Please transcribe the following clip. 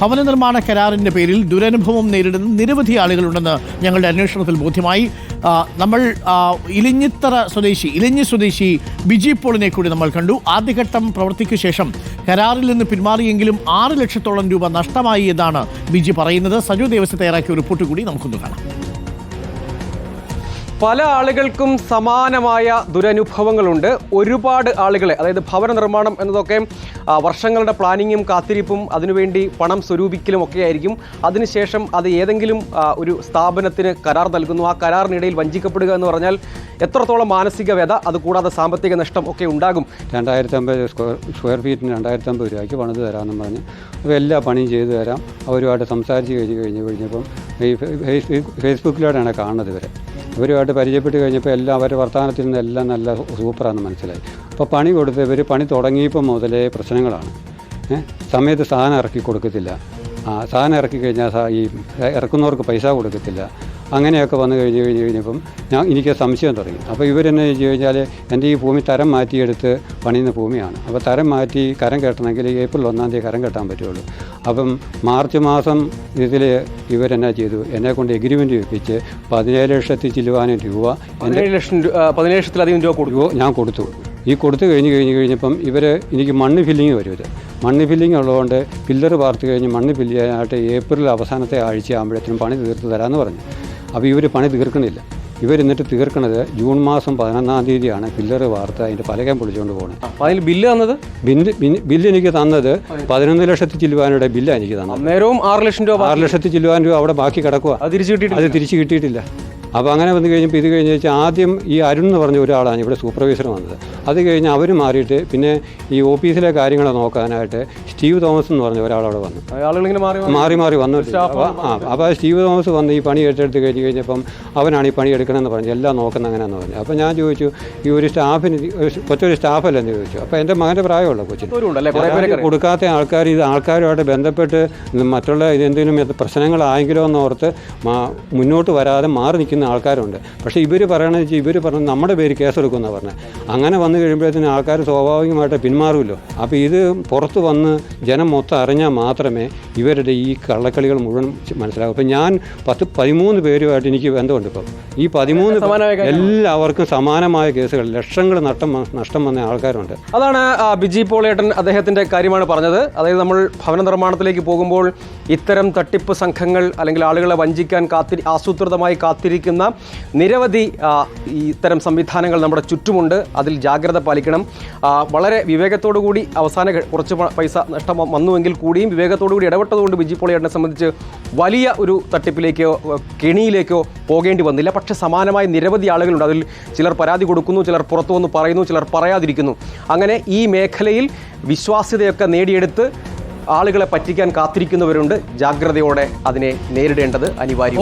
ഭവന നിർമ്മാണ കരാറിന്റെ പേരിൽ ദുരനുഭവം നേരിടുന്ന നിരവധി ആളുകളുണ്ടെന്ന് ഞങ്ങളുടെ അന്വേഷണത്തിൽ ബോധ്യമായി. നമ്മൾ ഇലിഞ്ഞിത്തറ സ്വദേശി ഇലിഞ്ഞി സ്വദേശി ബിജി പോളിനെ കൂടി നമ്മൾ കണ്ടു. ആദ്യഘട്ടം പ്രവൃത്തിക്ക് ശേഷം കരാറിൽ നിന്ന് പിന്മാറിയെങ്കിലും ആറ് ലക്ഷത്തോളം രൂപ നഷ്ടമായി എന്നാണ് ബിജി പറയുന്നത്. സജു ദേവസ്വം തയ്യാറാക്കിയ റിപ്പോർട്ട് കൂടി നമുക്കൊന്ന് കാണാം. പല ആളുകൾക്കും സമാനമായ ദുരനുഭവങ്ങളുണ്ട്. ഒരുപാട് ആളുകളെ അതായത് ഭവന നിർമ്മാണം എന്നതൊക്കെ വർഷങ്ങളുടെ പ്ലാനിങ്ങും കാത്തിരിപ്പും അതിനുവേണ്ടി പണം സ്വരൂപിക്കലും ഒക്കെ ആയിരിക്കും. അതിനുശേഷം അത് ഏതെങ്കിലും ഒരു സ്ഥാപനത്തിന് കരാർ നൽകുന്നു. ആ കരാറിനിടയിൽ വഞ്ചിക്കപ്പെടുക എന്ന് പറഞ്ഞാൽ എത്രത്തോളം മാനസിക വ്യത അതുകൂടാതെ സാമ്പത്തിക നഷ്ടം ഒക്കെ ഉണ്ടാകും. രണ്ടായിരത്തി അമ്പത് സ്ക്വയർ സ്ക്വയർ ഫീറ്റിന് രണ്ടായിരത്തി അമ്പത് രൂപയ്ക്ക് പണിത് തരാമെന്ന് പറഞ്ഞ് അപ്പോൾ എല്ലാ പണിയും ചെയ്തു തരാം. അവരുമായിട്ട് സംസാരിച്ച് കഴിഞ്ഞ് കഴിഞ്ഞ് കഴിഞ്ഞപ്പം ഈ ഫേസ്ബുക്കിലൂടെയാണ് കാണുന്നത് ഇവരെ. ഇവരുമായിട്ട് പരിചയപ്പെട്ട് കഴിഞ്ഞപ്പോൾ എല്ലാം അവരുടെ വർത്തമാനത്തിൽ നിന്ന് എല്ലാം നല്ല സൂപ്പറാണെന്ന് മനസ്സിലായി. അപ്പോൾ പണി കൊടുത്ത് ഇവർ പണി തുടങ്ങിയപ്പോൾ മുതലേ പ്രശ്നങ്ങളാണ്? സമയത്ത് സാധനം ഇറക്കി കൊടുക്കത്തില്ല. സാധനം ഇറക്കി കഴിഞ്ഞാൽ ഈ ഇറക്കുന്നവർക്ക് പൈസ കൊടുക്കത്തില്ല. അങ്ങനെയൊക്കെ വന്നു കഴിഞ്ഞ് കഴിഞ്ഞ് കഴിഞ്ഞപ്പം ഞാൻ എനിക്ക് സംശയം തുടങ്ങി. അപ്പോൾ ഇവരെന്നെ വെച്ച് കഴിഞ്ഞാൽ എന്റെ ഈ ഭൂമി തരം മാറ്റിയെടുത്ത് പണിയുന്ന ഭൂമിയാണ്. അപ്പോൾ തരം മാറ്റി കരം കെട്ടണമെങ്കിൽ ഏപ്രിൽ ഒന്നാം തീയതി കരം കെട്ടാൻ പറ്റുള്ളൂ. അപ്പം മാർച്ച് മാസം ഇതിൽ ഇവരെന്നാ ചെയ്തു? എന്നെ കൊണ്ട് എഗ്രിമെന്റ് വെപ്പിച്ച് പതിനേഴ് ലക്ഷത്തി ചില്ലുവാനും രൂപ പതിനേഴ് ലക്ഷം പതിനേഴ് ലക്ഷത്തിലധികം രൂപ കൊടുക്കുമോ ഞാൻ കൊടുത്തു. ഈ കൊടുത്തു കഴിഞ്ഞ് കഴിഞ്ഞ് കഴിഞ്ഞപ്പം ഇവർ എനിക്ക് മണ്ണ് ഫില്ലിങ് വരും ഇത് മണ്ണ് ഫില്ലിങ് ഉള്ളതുകൊണ്ട് പില്ലർ പാർത്ത് കഴിഞ്ഞ് മണ്ണ് ഫില്ല് ചെയ്യാനായിട്ട് ഏപ്രിൽ അവസാനത്തെ ആഴ്ച ആകുമ്പോഴത്തേനും പണി തീർത്ത് തരാമെന്ന് പറഞ്ഞു. അപ്പോൾ ഇവർ പണി തീർക്കണില്ല. ഇവരെന്നിട്ട് തീർക്കണത് ജൂൺ മാസം പതിനൊന്നാം തീയതിയാണ് പില്ലർ വാർത്ത അതിന്റെ പലകം പൊളിച്ചുകൊണ്ട് പോകുന്നത്. അപ്പോൾ അതിൽ ബില്ല് തന്നത്? ബില്ല് ബില്ല് എനിക്ക് തന്നത് പതിനൊന്ന് ലക്ഷത്തി ചില്ലുവാനുടെ ബില്ലാണ് എനിക്ക് തന്നത്. നേരവും ആറ് ലക്ഷം രൂപ ആറ് ലക്ഷത്തി ചില്ലുവാൻ രൂപ അവിടെ ബാക്കി കിടക്കുക അത് തിരിച്ചു കിട്ടിയിട്ടില്ല. അത് തിരിച്ച് കിട്ടിയിട്ടില്ല. അപ്പോൾ അങ്ങനെ വന്നു കഴിഞ്ഞപ്പോൾ ഇത് കഴിഞ്ഞ് വെച്ചാൽ ആദ്യം ഈ അരുൺ എന്ന് പറഞ്ഞ ഒരാളാണ് ഇവിടെ സൂപ്പർവൈസർ വന്നത്. അത് കഴിഞ്ഞ് അവർ മാറിയിട്ട് പിന്നെ ഈ ഓഫീസിലെ കാര്യങ്ങൾ നോക്കാനായിട്ട് സ്റ്റീവ് തോമസ് എന്ന് പറഞ്ഞ ഒരാളവിടെ വന്നു. മാറി മാറി വന്നു. അപ്പോൾ ആ അപ്പോൾ സ്റ്റീവ് തോമസ് വന്ന് ഈ പണി ഏറ്റെടുത്ത് കഴിഞ്ഞ് കഴിഞ്ഞപ്പം അവനാണ് ഈ പണി എടുക്കണമെന്ന് പറഞ്ഞു എല്ലാം നോക്കുന്ന അങ്ങനെയെന്ന് പറഞ്ഞു. അപ്പോൾ ഞാൻ ചോദിച്ചു ഈ ഒരു സ്റ്റാഫിന് കൊച്ചൊരു സ്റ്റാഫല്ലെന്ന് ചോദിച്ചു. അപ്പോൾ എന്റെ മകന്റെ പ്രായമുള്ള കൊച്ചിന്. കൊടുക്കാത്ത ആൾക്കാർ ഇത് ആൾക്കാരുമായിട്ട് ബന്ധപ്പെട്ട് മറ്റുള്ള ഇതെന്തെങ്കിലും ഇത് പ്രശ്നങ്ങളായെങ്കിലോ എന്നോർത്ത് ഓർത്ത് മുന്നോട്ട് വരാതെ മാറി നിൽക്കുന്ന ആൾക്കാരുണ്ട്. പക്ഷേ ഇവർ പറയണത് വെച്ചാൽ ഇവർ പറഞ്ഞത് നമ്മുടെ പേര് കേസെടുക്കുമെന്നാണ് പറഞ്ഞത് അങ്ങനെ വന്നു കഴിയുമ്പോഴത്തേന് ആൾക്കാർ സ്വാഭാവികമായിട്ട് പിന്മാറുമല്ലോ അപ്പോൾ ഇത് പുറത്ത് വന്ന് ജനം മൊത്തം അറിഞ്ഞാൽ മാത്രമേ ഇവരുടെ ഈ കള്ളക്കളികൾ മുഴുവൻ മനസ്സിലാകൂ അപ്പം ഞാൻ പത്ത് പതിമൂന്ന് പേരുമായിട്ട് എനിക്ക് ബന്ധമുണ്ട് ഇപ്പം. ഈ പതിമൂന്ന്. എല്ലാവർക്കും സമാനമായ കേസുകൾ ലക്ഷങ്ങൾ നഷ്ടം നഷ്ടം വന്ന ആൾക്കാരുണ്ട്. അതാണ് ബിജി പോളേട്ടൻ അദ്ദേഹത്തിന്റെ കാര്യമാണ് പറഞ്ഞത്. അതായത് നമ്മൾ ഭവന നിർമ്മാണത്തിലേക്ക് പോകുമ്പോൾ ഇത്തരം തട്ടിപ്പ് സംഘങ്ങൾ അല്ലെങ്കിൽ ആളുകളെ വഞ്ചിക്കാൻ കാത്തി ആസൂത്രിതമായി കാത്തിരിക്കുന്ന നിരവധി ഇത്തരം സംവിധാനങ്ങൾ നമ്മുടെ ചുറ്റുമുണ്ട്. അതിൽ ജാഗ്രത പാലിക്കണം. വളരെ വിവേകത്തോടു കൂടി അവസാന കുറച്ച് പൈസ നഷ്ടം വന്നുവെങ്കിൽ കൂടിയും വിവേകത്തോടു കൂടി ഇടപെട്ടതുകൊണ്ട് ബിജി പോളിയേട്ടനെ സംബന്ധിച്ച് വലിയ ഒരു തട്ടിപ്പിലേക്കോ കെണിയിലേക്കോ പോകേണ്ടി വന്നില്ല. പക്ഷെ സമാനമായ നിരവധി ആളുകളുണ്ട്. അതിൽ ചിലർ പരാതി കൊടുക്കുന്നു ചിലർ പുറത്തു വന്ന് പറയുന്നു ചിലർ പറയാതിരിക്കുന്നു. അങ്ങനെ ഈ മേഖലയിൽ വിശ്വാസ്യതയൊക്കെ നേടിയെടുത്ത് ആളുകളെ പറ്റിക്കാൻ കാത്തിരിക്കുന്നവരുണ്ട്. ജാഗ്രതയോടെ അതിനെ നേരിടേണ്ടത് അനിവാര്യം